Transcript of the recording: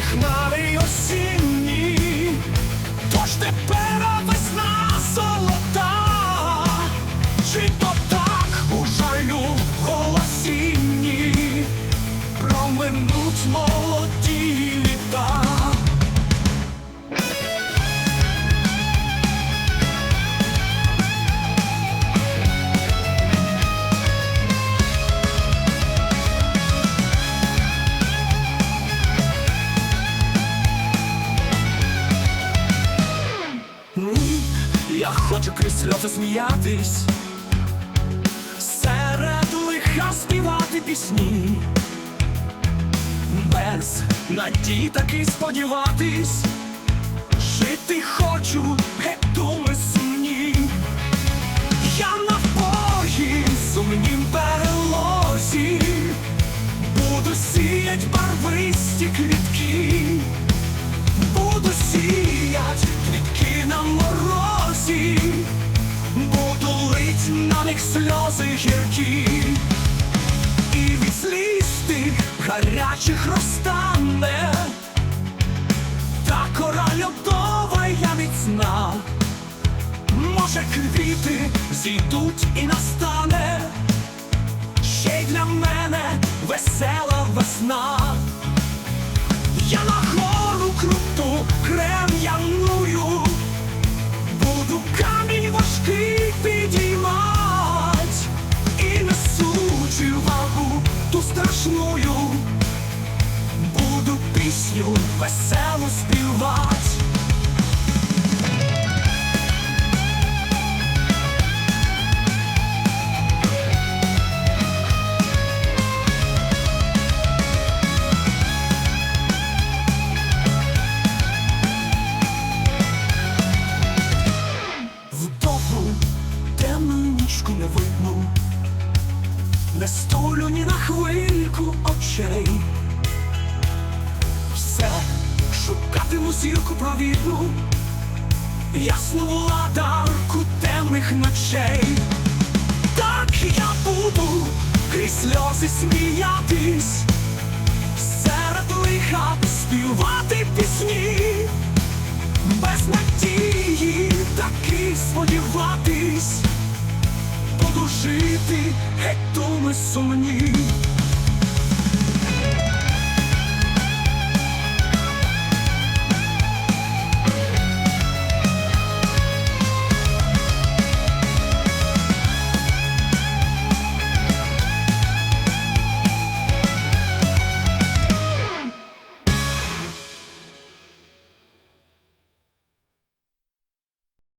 хмари осінь. Хочу крізь сльози сміятись, серед лиха співати пісні, без надій таки сподіватись, жити хочу, геть думи сумні. Я на навпої сумнім перелозі, буду сіять барвисті квітки, буду сіять сльози гіркі, і від сліз гарячих розтане, та кора льодова я міцна. Може, квіти зійдуть і настане ще й для мене весела весна. Я на гору круту крем'яную, страшную, буду пісню веселу співать. Не столю ні на хвильку очей. Все шукатиму зірку провідну, ясну владарку темних ночей. Так я буду крізь сльози сміятись, серед лиха співати пісні без надії таки сподіватись, буду жити, геть думи сумні.